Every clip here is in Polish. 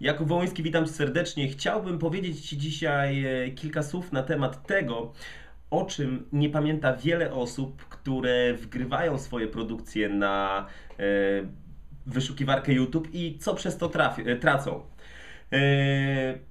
Jakub Wołyński, witam Cię serdecznie. Chciałbym powiedzieć Ci dzisiaj e, kilka słów na temat tego, o czym nie pamięta wiele osób, które wgrywają swoje produkcje na e, wyszukiwarkę YouTube i co przez to trafi, e, tracą. E,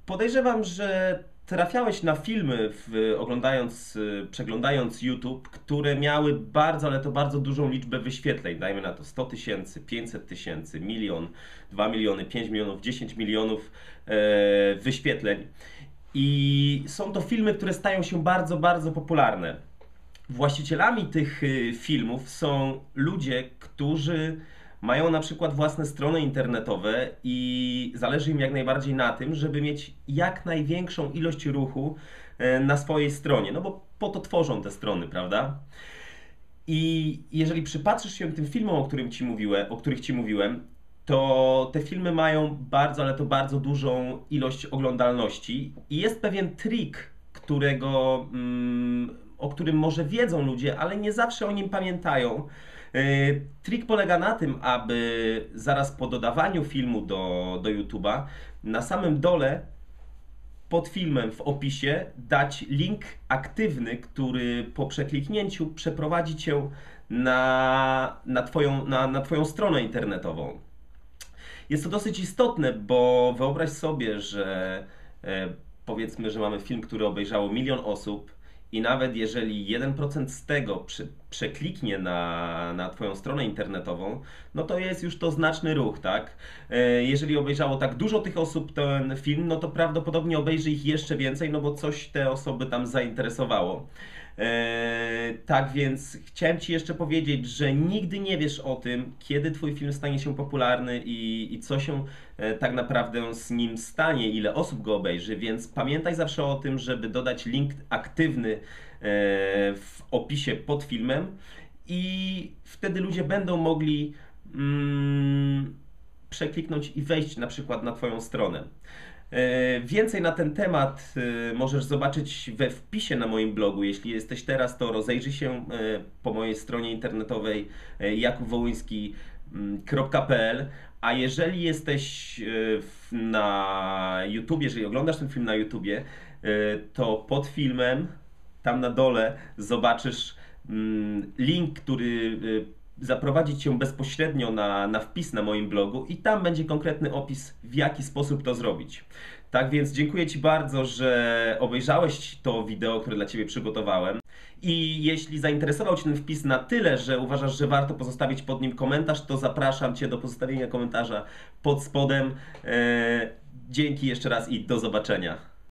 podejrzewam, że trafiałeś na filmy, w, oglądając, y, przeglądając YouTube, które miały bardzo, ale to bardzo dużą liczbę wyświetleń. Dajmy na to 100 tysięcy, 500 tysięcy, milion, 2 miliony, 5 milionów, 10 milionów e, wyświetleń. I są to filmy, które stają się bardzo, bardzo popularne. Właścicielami tych y, filmów są ludzie, którzy mają na przykład własne strony internetowe i zależy im jak najbardziej na tym, żeby mieć jak największą ilość ruchu e, na swojej stronie, no bo po to tworzą te strony, prawda? I jeżeli przypatrzysz się tym filmom, o, którym ci mówiłem, o których Ci mówiłem, to te filmy mają bardzo, ale to bardzo dużą ilość oglądalności i jest pewien trik, którego, mm, o którym może wiedzą ludzie, ale nie zawsze o nim pamiętają, trik polega na tym, aby zaraz po dodawaniu filmu do, do YouTube'a na samym dole pod filmem w opisie dać link aktywny, który po przekliknięciu przeprowadzi cię na, na, twoją, na, na Twoją stronę internetową. Jest to dosyć istotne, bo wyobraź sobie, że e, powiedzmy, że mamy film, który obejrzało milion osób i nawet jeżeli 1% z tego przekliknie na, na Twoją stronę internetową, no to jest już to znaczny ruch, tak? E, jeżeli obejrzało tak dużo tych osób ten film, no to prawdopodobnie obejrzy ich jeszcze więcej, no bo coś te osoby tam zainteresowało. E, tak więc chciałem Ci jeszcze powiedzieć, że nigdy nie wiesz o tym, kiedy Twój film stanie się popularny i, i co się e, tak naprawdę z nim stanie, ile osób go obejrzy, więc pamiętaj zawsze o tym, żeby dodać link aktywny e, w opisie pod filmem i wtedy ludzie będą mogli mm, przekliknąć i wejść na przykład na Twoją stronę. E, więcej na ten temat e, możesz zobaczyć we wpisie na moim blogu. Jeśli jesteś teraz, to rozejrzyj się e, po mojej stronie internetowej jakubwołyński.pl a jeżeli jesteś na YouTube, jeżeli oglądasz ten film na YouTubie, to pod filmem, tam na dole zobaczysz mm, link, który zaprowadzić Cię bezpośrednio na, na wpis na moim blogu i tam będzie konkretny opis, w jaki sposób to zrobić. Tak więc dziękuję Ci bardzo, że obejrzałeś to wideo, które dla Ciebie przygotowałem. I jeśli zainteresował Cię ten wpis na tyle, że uważasz, że warto pozostawić pod nim komentarz, to zapraszam Cię do pozostawienia komentarza pod spodem. Eee, dzięki jeszcze raz i do zobaczenia.